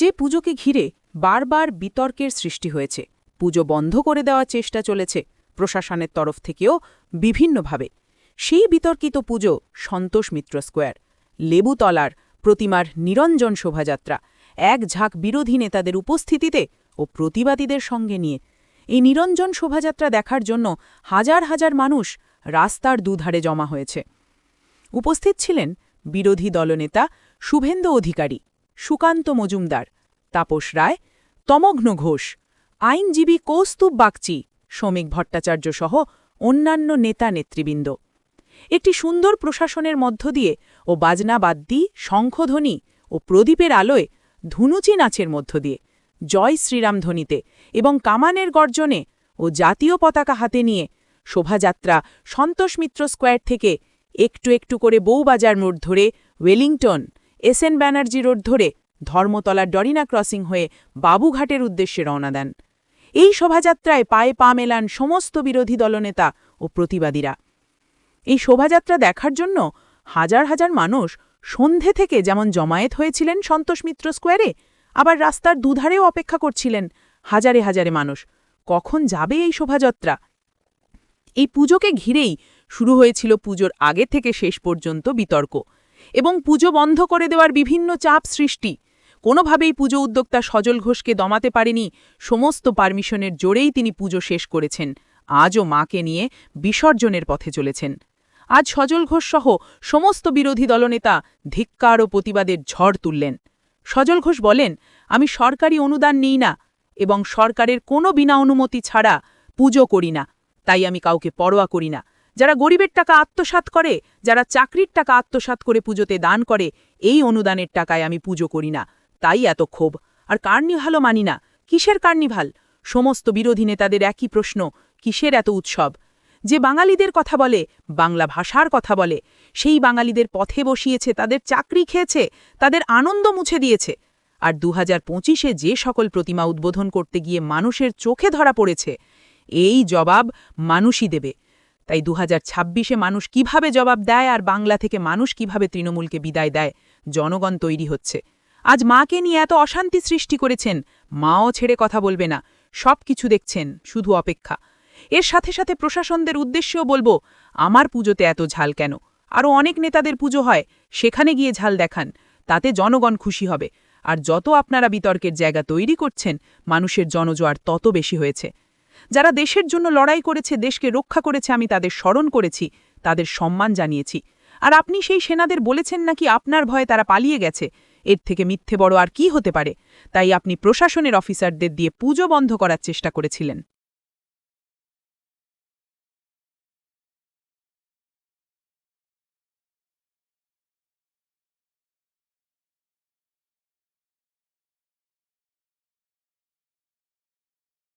যে পুজোকে ঘিরে বারবার বিতর্কের সৃষ্টি হয়েছে, পুজো বন্ধ করে দেওয়ার চেষ্টা চলেছে প্রশাসনের তরফ থেকেও বিভিন্নভাবে। সেই বিতর্কিত পুজো সন্তোষ মিত্র স্কোয়ার, লেবুতলার প্রতিমার নিরঞ্জন শোভাযাত্রা, এক ঝাঁক বিরোধী নেতাদের উপস্থিতিতে ও প্রতিবাদীদের সঙ্গে নিয়ে। এই নিরঞ্জন শোভাযাত্রা দেখার জন্য হাজার হাজার মানুষ রাস্তার দুধারে জমা হয়েছে। উপস্থিত ছিলেন বিরোধী দলনেতা শুভেন্দু অধিকারী সুকান্ত মজুমদার, তাপস রায়, তমঘ্ন ঘোষ, আইনজীবী কৌস্তুব বাগচি, শ্রমিক ভট্টাচার্য সহ অন্যান্য নেতা নেতৃবৃন্দ। একটি সুন্দর প্রশাসনের মধ্য দিয়ে ও বাজনাবাদ্যি শঙ্খধ্বনি ও প্রদীপের আলোয় ধুনুচি নাচের মধ্য দিয়ে, জয় শ্রীরাম ধ্বনিতে এবং কামানের গর্জনে ও জাতীয় পতাকা হাতে নিয়ে শোভাযাত্রা সন্তোষ মিত্র স্কোয়ার থেকে একটু একটু করে বউবাজার মোড় ধরে Wellington S N Banerjee road ধরে ধর্মতলার ডরিনা ক্রসিং হয়ে বাবুঘাটের উদ্দেশ্যে রওনা দেন। এই শোভাযাত্রায় পায়ে পা মেলান সমস্ত বিরোধী দলনেতা ও প্রতিবাদীরা। এই শোভাযাত্রা দেখার জন্য হাজার হাজার মানুষ সন্ধে থেকে যেমন জমায়েত হয়েছিলেন সন্তোষ মিত্র স্কোয়ারে, আবার রাস্তার দুধারেও অপেক্ষা করছিলেন হাজারে হাজারে মানুষ। কখন যাবে এই শোভাযাত্রা? এই পুজোকে ঘিরেই শুরু হয়েছিল পুজোর আগে থেকে শেষ পর্যন্ত বিতর্ক। এবং পুজো বন্ধ করে দেওয়ার বিভিন্ন চাপ সৃষ্টি। কোনোভাবেই পুজো উদ্যোক্তা সজল ঘোষকে দমাতে পারেনি, সমস্ত পারমিশনের জোরেই তিনি পুজো শেষ করেছেন। আজও মাকে নিয়ে বিসর্জনের পথে চলেছেন। আজ সজল ঘোষ সহ সমস্ত বিরোধী দলনেতা ধিক্কার ও প্রতিবাদের ঝড় তুললেন। সজল ঘোষ বলেন, আমি সরকারি অনুদান নিই না এবং সরকারের কোনো বিনা অনুমতি ছাড়া পুজো করি না। তাই আমি কাউকে পরোয়া করি না। যারা গরিবের টাকা আত্মসাৎ করে, যারা চাকরির টাকা আত্মসাৎ করে পুজোতে দান করে, এই অনুদানের টাকায় আমি পুজো করি না। তাই এত ক্ষোভ। আর কার্নিভালও মানি না। কিসের কার্নিভাল? সমস্ত বিরোধী নেতাদের একই প্রশ্ন, কিসের এত উৎসব? যে বাঙালিদের কথা বলে, বাংলা ভাষার কথা বলে, সেই বাঙালিদের পথে বসিয়েছে, তাদের চাকরি খেয়েছে, তাদের আনন্দ মুছে দিয়েছে। আর দু হাজার পঁচিশে যে সকল প্রতিমা উদ্বোধন করতে গিয়ে মানুষের চোখে ধরা পড়েছে, এই জবাব মানুষই দেবে। তাই দু হাজার মানুষ কীভাবে জবাব দেয় আর বাংলা থেকে মানুষ কীভাবে তৃণমূলকে বিদায় দেয়, জনগণ তৈরি হচ্ছে। আজ মাকে নিয়ে এত অশান্তি সৃষ্টি করেছেন, মাও ছেড়ে কথা বলবে না সব কিছু দেখছেন, শুধু অপেক্ষা। এর সাথে সাথে প্রশাসনদের উদ্দেশ্যেও বলব, আমার পুজোতে এত ঝাল কেন? আরও অনেক নেতাদের পুজো হয়, সেখানে গিয়ে ঝাল দেখান, তাতে জনগণ খুশি হবে। আর যত আপনারা বিতর্কের জায়গা তৈরি করছেন, মানুষের জনজোয়ার তত বেশি হয়েছে। যারা দেশের জন্য লড়াই করেছে, দেশকে রক্ষা করেছে, আমি তাদের স্মরণ করেছি, তাদের সম্মান জানিয়েছি। আর আপনি সেই সেনাদের বলেছেন নাকি আপনার ভয়ে তারা পালিয়ে গেছে? এর থেকে মিথ্যে বড় আর কি হতে পারে? তাই আপনি প্রশাসনের অফিসারদের দিয়ে পুজো বন্ধ করার চেষ্টা করেছিলেন।